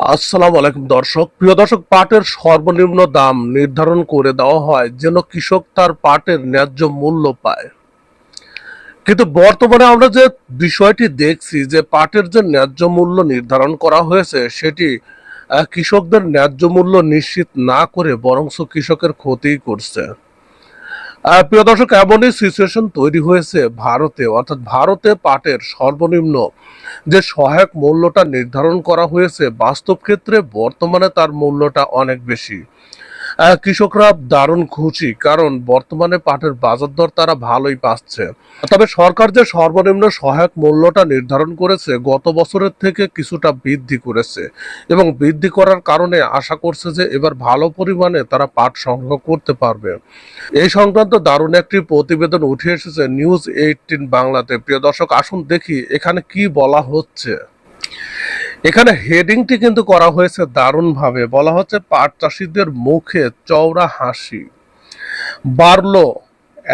আসসালামু আলাইকুম, দর্শক। প্রিয় দর্শক, পাটের সর্বনিম্ন দাম নির্ধারণ করে দেওয়া হয় যেন কৃষক তার পাটের ন্যায্য মূল্য পায়। কিন্তু বর্তমানে আমরা যে বিষয়টি দেখছি, যে পাটের যে ন্যায্য মূল্য নির্ধারণ করা হয়েছে, সেটি কৃষকদের ন্যায্য মূল্য নিশ্চিত না করে বরংস কৃষকের ক্ষতিই করছে। প্রিয় দর্শক, এমনই সিচুয়েশন তৈরি হয়েছে ভারতে। অর্থাৎ ভারতে পাটের সর্বনিম্ন যে সহায়ক মূল্যটা নির্ধারণ করা হয়েছে, বাস্তব ক্ষেত্রে বর্তমানে তার মূল্যটা অনেক বেশি। কৃষকরা দারুণ খুশি, কারণ বর্তমানে পাটের বাজার দর তারা ভালোই পাচ্ছে। তবে সরকার যে সর্বনিম্ন সহায়ক মূল্যটা নির্ধারণ করেছে, গত বছরের থেকে কিছুটা বৃদ্ধি করেছে এবং বৃদ্ধি করার কারণে আশা করছে যে এবার ভালো পরিমাণে তারা পাট সংগ্রহ করতে পারবে। এই সংক্রান্ত দারুণ একটি প্রতিবেদন উঠে এসেছে নিউজ এইটিন বাংলাতে। প্রিয় দর্শক, আসুন দেখি এখানে কি বলা হচ্ছে। এখানে হেডিংটি কিন্তু করা হয়েছে দারুণভাবে। বলা হচ্ছে পাট চাষিদের মুখে চওড়া হাসি। বাড়ল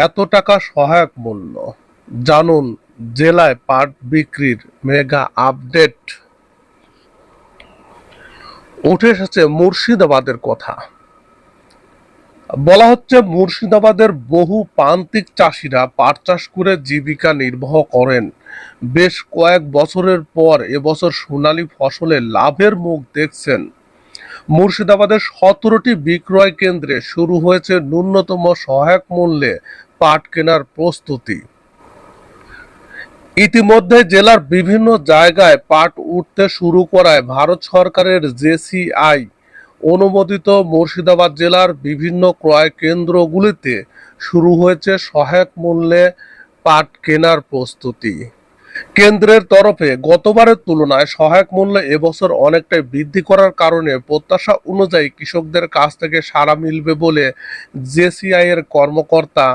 এত টাকা সহায়ক মূল্য। জানুন, জেলায় পাট বিক্রির মেগা আপডেট। উঠে এসেছে মুর্শিদাবাদের কথা। বলা হচ্ছে মুর্শিদাবাদের বহু প্রান্তিক চাষিরা পাট চাষ করে জীবিকা নির্বাহ করেন। বেশ কয়েক বছরের পর এবছর সোনালী ফসলে লাভের মুখ দেখছেন। মুর্শিদাবাদের সতেরোটি বিক্রয় কেন্দ্রে শুরু হয়েছে ন্যূনতম সহায়ক মূল্যে পাট কেনার প্রস্তুতি। ইতিমধ্যে জেলার বিভিন্ন জায়গায় পাট উঠতে শুরু করায় ভারত সরকারের জেসিআই অনুমোদিত মুর্শিদাবাদ জেলার বিভিন্ন ক্রয় কেন্দ্রগুলিতে শুরু হয়েছে সহায়ক মূল্যে পাট কেনার প্রস্তুতি। কেন্দ্রের তরফে গতবারের তুলনায় সহায়ক মূল্য এবছর অনেকটাই বৃদ্ধি করার কারণে প্রত্যাশা অনুযায়ী কৃষকদের কাছ থেকে সাড়া মিলবে বলে জেসিআই এর কর্মকর্তা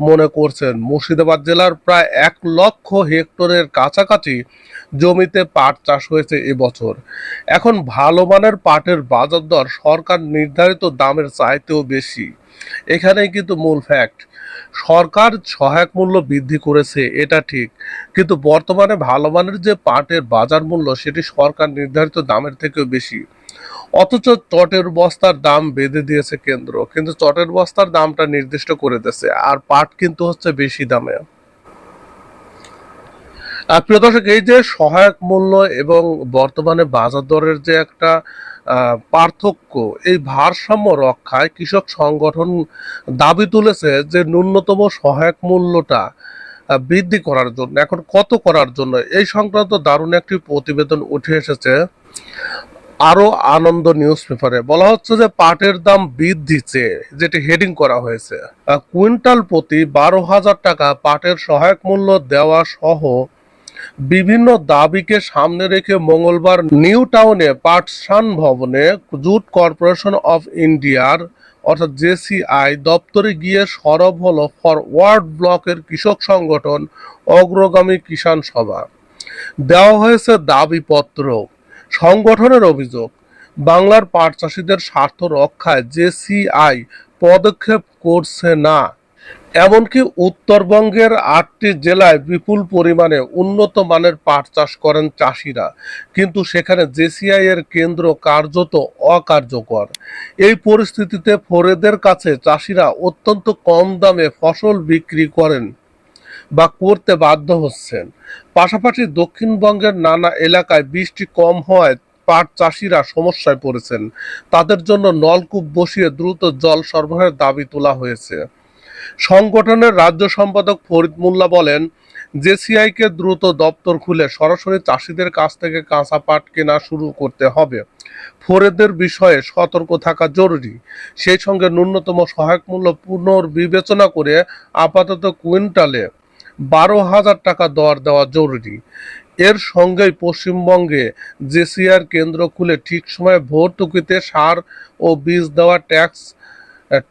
মনে করছেন। মুর্শিদাবাদ জেলার প্রায় এক লক্ষ হেক্টরের কাছাকাছি জমিতে পাট চাষ হয়েছে এবছর। এখন ভালো মানের পাটের বাজার দর সরকার নির্ধারিত দামের চাইতেও বেশি। এখানেই কিন্তু মূল ফ্যাক্ট সরকার সহায়ক মূল্য বৃদ্ধি করেছে, এটা ঠিক। কিন্তু বর্তমানে ভালো মানের যে পাটের বাজার মূল্য, সেটি সরকার নির্ধারিত দামের থেকেও বেশি। অথচ চটের বস্তার দাম বেঁধে দিয়েছে কেন্দ্র, কিন্তু চটের বস্তার দামটা নির্দিষ্ট করে দিয়েছে, আর পাট কিন্তু হচ্ছে বেশি দামে। প্রিয় দর্শক, এই যে সহায়ক মূল্য এবং বর্তমানে বাজার দরের যে একটা পার্থক্য, এই ভারসাম্য রক্ষায় কৃষক সংগঠন দাবি তুলেছে যে ন্যূনতম সহায়ক মূল্যটা বৃদ্ধি করার জন্য, এখন কত করার জন্য? এই সংক্রান্ত দারুণ একটি প্রতিবেদন উঠে এসেছে আরও আনন্দ নিউজ পেপারে। বলা হচ্ছে যে পাটের দাম বৃদ্ধি চেয়ে, যেটি হেডিং করা হয়েছে। কুইন্টাল প্রতি বারো হাজার টাকা পাটের সহায়ক মূল্য দেওয়া সহ বিভিন্ন দাবিকে সামনে রেখে মঙ্গলবার নিউ টাউনে পাটসান ভবনে জুট কর্পোরেশন অফ ইন্ডিয়ার, অর্থাৎ জেসিআই, দপ্তরে গিয়ে সরব হলো ফরওয়ার্ড ব্লকের কৃষক সংগঠন অগ্রগামী কিষাণ সভা। দেওয়া হয়েছে দাবিপত্র। সংগঠনের অভিযোগ, বাংলার পাট চাষিদের স্বার্থ রক্ষায় জেসিআই পদক্ষেপ করছে না। এমনকি উত্তরবঙ্গের আটটি জেলায় বিপুল পরিমাণে উন্নত মানের পাট চাষ করেন চাষিরা। কিন্তু সেখানে জেসিআই এর কেন্দ্র কার্যত অকার্যকর। এই পরিস্থিতিতে ফরেদের কাছে চাষিরা অত্যন্ত কম দামে ফসল বিক্রি করেন বা করতে বাধ্য হচ্ছেন। পাশাপাশি দক্ষিণবঙ্গের নানা এলাকায় বৃষ্টি কম হওয়ায় পাট চাষিরা সমস্যায় পড়েছেন। তাদের জন্য নলকূপ বসিয়ে দ্রুত জল সরবরাহের দাবি তোলা হয়েছে। সংগঠনের রাজ্য সম্পাদক ফরিদ মোল্লা বলেন, জেসিআই কে দ্রুত দপ্তর খুলে সরাসরি চাষিদের কাছ থেকে কাঁচা পাট কেনা শুরু করতে হবে। ফোরেদের বিষয়ে সতর্ক থাকা জরুরি। সেই সঙ্গে ন্যূনতম সহায়ক মূল্য পুনর্বিবেচনা করে আপাতত কুইন্টালে বারো হাজার টাকা দর দেওয়া জরুরি। এর সঙ্গেই পশ্চিমবঙ্গে জেসিআর কেন্দ্র খুলে ঠিক সময়ে ভর্তুকিতে সার ও বীজ দেওয়া ট্যাক্স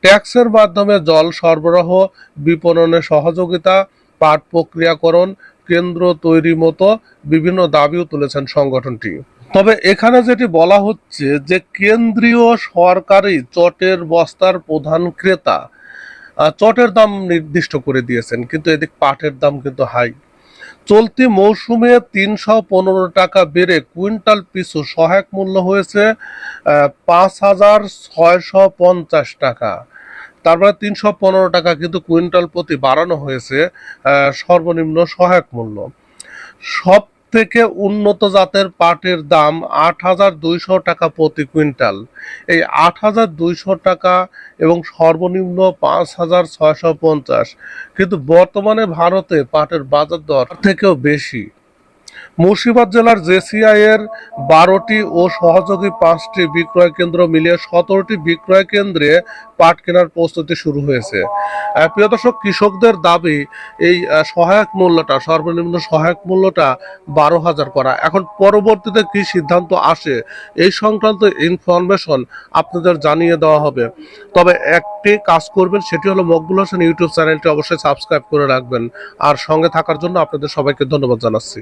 ট্যাক্সের মাধ্যমে জল সরবরাহ, বিপণনে সহযোগিতা, পাট প্রক্রিয়াকরণ, কেন্দ্র তৈরি মতো বিভিন্ন দাবিও তুলেছেন সংগঠনটি। তবে এখানে যেটি বলা হচ্ছে যে কেন্দ্রীয় সরকারি চটের বস্তার প্রধান ক্রেতা চটের দাম নির্দিষ্ট করে দিয়েছেন, কিন্তু এদিক পাটের দাম কিন্তু হাই। চলতি মৌসুমে তিনশো পনেরো টাকা বেড়ে কুইন্টাল পিছু সহায়ক মূল্য হয়েছে পাঁচ হাজার ছয়শো পঞ্চাশ টাকা। তারপরে তিনশো পনেরো টাকা কিন্তু কুইন্টাল প্রতি বাড়ানো হয়েছে সর্বনিম্ন সহায়ক মূল্য। সব থেকে উন্নত জাতের পাটের দাম আট হাজার দুইশো টাকা প্রতি কুইন্টাল। এই আট হাজার দুইশো টাকা এবং সর্বনিম্ন পাঁচ হাজার ছয়শো পঞ্চাশ। কিন্তু বর্তমানে ভারতে পাটের বাজার দর থেকেও বেশি। মুর্শিদাবাদ জেলার জেসিআই এর বারোটি ও সহযোগী পাঁচটি বিক্রয় কেন্দ্র মিলিয়ে সতেরোটি বিক্রয় কেন্দ্রে পাট কেনার প্রস্তুতি শুরু হয়েছে। প্রিয় দর্শক, কৃষকদের দাবি, এই সহায়ক মূল্যটা, সর্বনিম্ন সহায়ক মূল্যটা বারো হাজার করা। এখন পরবর্তীতে কি সিদ্ধান্ত আসে, এই সংক্রান্ত ইনফরমেশন আপনাদের জানিয়ে দেওয়া হবে। তবে একটি কাজ করবেন, সেটি হলো মকবুল হোসেন ইউটিউব চ্যানেলটি অবশ্যই সাবস্ক্রাইব করে রাখবেন। আর সঙ্গে থাকার জন্য আপনাদের সবাইকে ধন্যবাদ জানাচ্ছি।